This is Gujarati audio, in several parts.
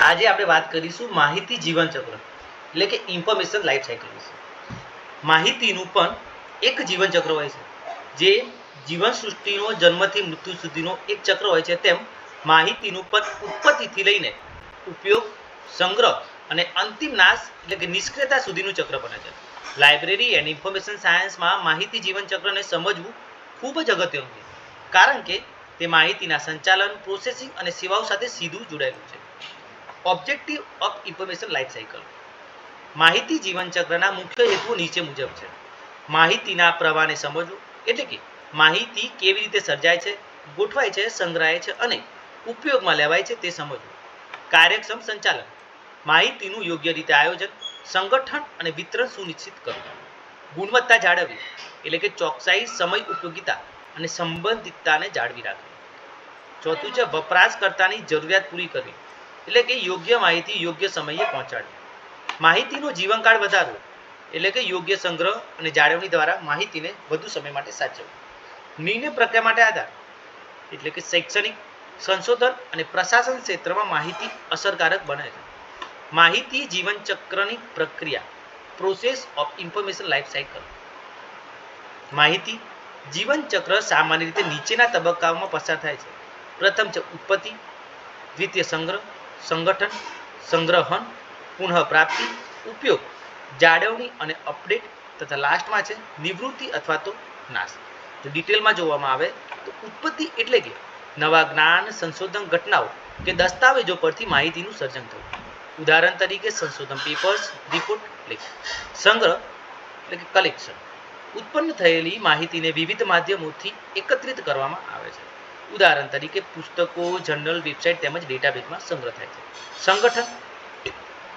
આજે આપણે વાત કરીશું માહિતી જીવનચક્ર, એટલે કે ઇન્ફોર્મેશન લાઈફ સાયકલ વિશે. માહિતીનું પણ એક જીવનચક્ર હોય છે, જે જીવન સૃષ્ટિનો જન્મથી મૃત્યુ સુધીનો એક ચક્ર હોય છે. તેમ માહિતીનું પણ ઉત્પત્તિથી લઈને ઉપયોગ, સંગ્રહ અને અંતિમ નાશ એટલે કે નિષ્ક્રિયતા સુધીનું ચક્ર બને છે. લાઇબ્રેરી એન્ડ ઇન્ફોર્મેશન સાયન્સમાં માહિતી જીવનચક્રને સમજવું ખૂબ જ અગત્યનું છે, કારણ કે તે માહિતીના સંચાલન પ્રોસેસિંગ અને સેવાઓ સાથે સીધું જોડાયેલું છે. Objective of information life cycle માહિતી જીવનચક્રના મુખ્ય હેતુ નીચે મુજબ છે. માહિતીના પ્રવાહને સમજવું એટલે કે માહિતી કેવી રીતે સર્જાય છે, ગોઠવાય છે, સંગ્રહાય છે અને ઉપયોગમાં લેવાય છે તે સમજવું. કાર્યક્ષમ સંચાલન. માહિતીનું યોગ્ય રીતે આયોજન, સંગઠન અને વિતરણ સુનિશ્ચિત કરવું. ગુણવત્તા જાળવવી એટલે કે ચોકસાઈ, સમય ઉપયોગિતા અને સંબંધિતતાને જાળવી રાખવી. ચોથું છે વપરાશકર્તાની જરૂરિયાત પૂરી કરવી. એટલે કે યોગ્ય માહિતી યોગ્ય સમયે પહોંચાડવી. માહિતીનો જીવનકાળ વધારવો એટલે કે યોગ્ય સંગ્રહ અને જાળવણી દ્વારા માહિતીને વધુ સમય માટે સાચવવી. નિર્ણય પ્રક્રિયા માટે આધાર એટલે કે શૈક્ષણિક સંશોધન અને પ્રશાસન ક્ષેત્રમાં માહિતી અસરકારક બને છે. માહિતી જીવનચક્રની પ્રક્રિયા process of information life cycle માહિતી જીવનચક્ર સામાન્ય રીતે નીચેના તબક્કાઓમાં પસાર થાય છે. પ્રથમ છે ઉત્પત્તિ, દ્વિતીય સંગ્રહ સંગઠન, સંગ્રહણ, પુનઃપ્રાપ્તિ, ઉપયોગ, જાળવણી અને અપડેટ તથા લાસ્ટમાં છે નિવૃત્તિ અથવા તો નાશ. જો ડિટેલમાં જોવામાં આવે તો ઉત્પત્તિ એટલે કે નવા જ્ઞાન સંશોધન ઘટનાઓ કે દસ્તાવેજો પરથી માહિતીનું સર્જન થવું ઉદાહરણ તરીકે સંશોધન પેપર્સ રિપોર્ટ લેખ સંગ્રહ એટલે કે કલેક્શન ઉત્પન્ન થયેલી માહિતીને વિવિધ માધ્યમોથી એકત્રિત કરવામાં આવે છે. ઉદાહરણ તરીકે પુસ્તકો, જર્નલ, વેબસાઇટ તેમજ ડેટાબેઝમાં સંગ્રહ થાય છે. સંગઠન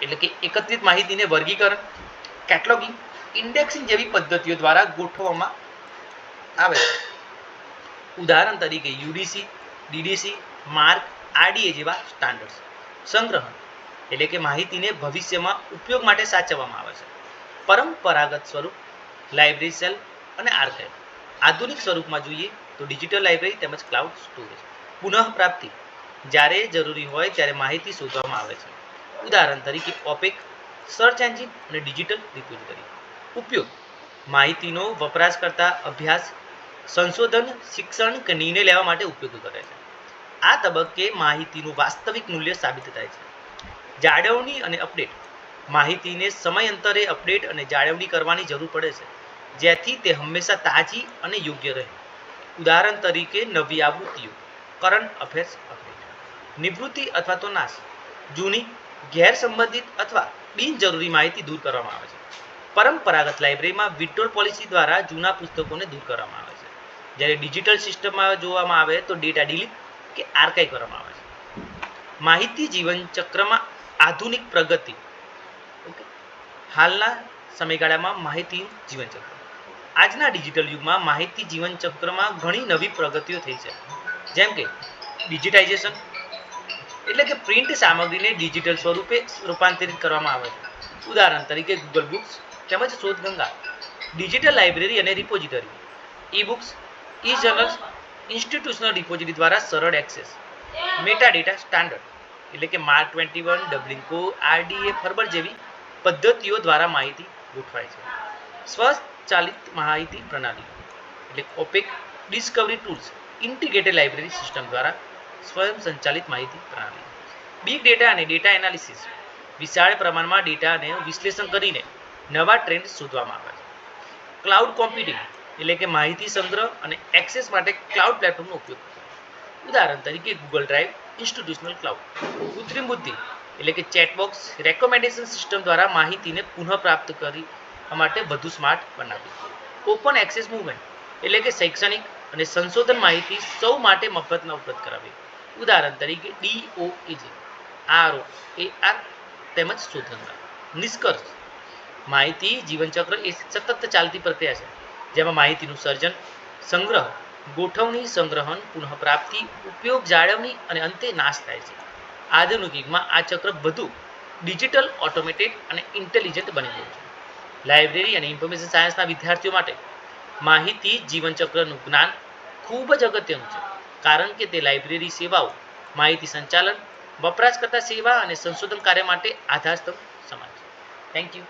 એટલે કે એકત્રિત માહિતીને વર્ગીકરણ કેટલોગિંગ ઇન્ડેક્સિંગ જેવી પદ્ધતિઓ દ્વારા ગોઠવવામાં આવે છે. ઉદાહરણ તરીકે યુડીસી, ડીડીસી, માર્ક, આરડીએ જેવા સ્ટાન્ડર્ડ્સ સંગ્રહણ એટલે કે માહિતીને ભવિષ્યમાં ઉપયોગ માટે સાચવવામાં આવે છે. પરંપરાગત સ્વરૂપ લાઇબ્રેરી સેલ અને આર્કાઇવ આધુનિક સ્વરૂપમાં જોઈએ તો ડિજિટલ લાઇબ્રેરી તેમજ ક્લાઉડ સ્ટોરેજ પુનઃપ્રાપ્તિ જ્યારે જરૂરી હોય ત્યારે માહિતી શોધવામાં આવે છે. ઉદાહરણ તરીકે ઓપેક સર્ચ એન્જિન અને ડિજિટલ રિપોઝિટરી ઉપયોગ, માહિતીનો વપરાશકર્તા અભ્યાસ, સંશોધન, શિક્ષણ કે નિર્ણય લેવા માટે ઉપયોગ કરે છે. આ તબક્કે માહિતીનું વાસ્તવિક મૂલ્ય સાબિત થાય છે. જાળવણી અને અપડેટ માહિતીને સમયાંતરે અપડેટ અને જાળવણી કરવાની જરૂર પડે છે. જેથી તે હંમેશા તાજી અને યોગ્ય રહે. ઉદાહરણ તરીકે નવી આવૃત્તિઓ કરંટ અફેર્સ અપડેટ નિવૃત્તિ અથવા તો નાશ, જૂની, ગેરસંબંધિત અથવા બિનજરૂરી માહિતી દૂર કરવામાં આવે છે. પરંપરાગત લાઇબ્રેરીમાં વિડ્રોલ પોલિસી દ્વારા જૂના પુસ્તકોને દૂર કરવામાં આવે છે. જ્યારે ડિજિટલ સિસ્ટમમાં જોવામાં આવે તો ડેટા ડિલીટ કે આર્કાઇવ કરવામાં આવે છે. માહિતી જીવન ચક્રમાં આધુનિક પ્રગતિ. હાલના સમયગાળામાં માહિતી જીવનચક્ર આજના ડિજિટલ યુગમાં માહિતી જીવનચક્રમાં ઘણી નવી પ્રગતિઓ થઈ છે. જેમ કે ડિજિટાઇઝેશન, એટલે કે પ્રિન્ટ સામગ્રીને ડિજિટલ સ્વરૂપે રૂપાંતરિત કરવામાં આવે છે. ઉદાહરણ તરીકે ગૂગલ બુક્સ તેમજ શોધગંગા, ડિજિટલ લાઇબ્રેરી અને repository E books E journals institutional repository દ્વારા સરળ એક્સેસ મેટા ડેટા સ્ટાન્ડર્ડ, એટલે કે MARC twenty one Dublin Core RDA FRBR જેવી પદ્ધતિઓ દ્વારા માહિતી ગોઠવાય છે. સ્વચાલિત માહિતી પ્રણાલી, એટલે OPAC discovery tools, integrated library system દ્વારા સ્વયં સંચાલિત માહિતી પ્રણાલી. બિગ ડેટા અને ડેટા એનાલિસિસ વિશાળ પ્રમાણમાં ડેટાને વિશ્લેષણ કરીને નવા ટ્રેન્ડ શોધવામાં આવે છે. ક્લાઉડ કોમ્પ્યુટિંગ એટલે કે માહિતી સંગ્રહ અને એક્સેસ માટે ક્લાઉડ પ્લેટફોર્મનો ઉપયોગ ઉદાહરણ તરીકે ગૂગલ ડ્રાઈવ ઇન્સ્ટિટ્યુશનલ ક્લાઉડ કૃત્રિમ બુદ્ધિ, એટલે કે ચેટબોક્સ રેકોમેન્ડેશન સિસ્ટમ દ્વારા માહિતીને પુનઃપ્રાપ્ત કરી માટે વધુ સ્માર્ટ બનાવ્યું. ઓપન એક્સેસ મુવમેન્ટ એટલે કે શૈક્ષણિક અને સંશોધન માહિતી સૌ માટે મફતમાં ઉપલબ્ધ કરાવી. ઉદાહરણ તરીકે ડીઓએજે આરઓ એ આર તેમજ શોધનગા નિષ્કર્ષ, માહિતી જીવનચક્ર એ સતત ચાલતી પ્રક્રિયા છે, જેમાં માહિતીનું સર્જન, સંગ્રહ, ગોઠવણી, સંગ્રહણ, પુનઃપ્રાપ્તિ, ઉપયોગ જાળવણી અને અંતે નાશ થાય છે. આધુનિક યુગમાં આ ચક્ર વધુ ડિજિટલ, ઓટોમેટેડ અને ઇન્ટેલિજન્ટ બની ગયું છે. લાઇબ્રેરી અને ઇન્ફોર્મેશન સાયન્સના વિદ્યાર્થીઓ માટે માહિતી જીવનચક્રનું જ્ઞાન ખૂબ જ અગત્યનું છે, કારણ કે તે લાઇબ્રેરી સેવાઓ, માહિતી સંચાલન, વપરાશકર્તા સેવા અને સંશોધન કાર્ય માટે આધારસ્તંભ સમાન છે. Thank you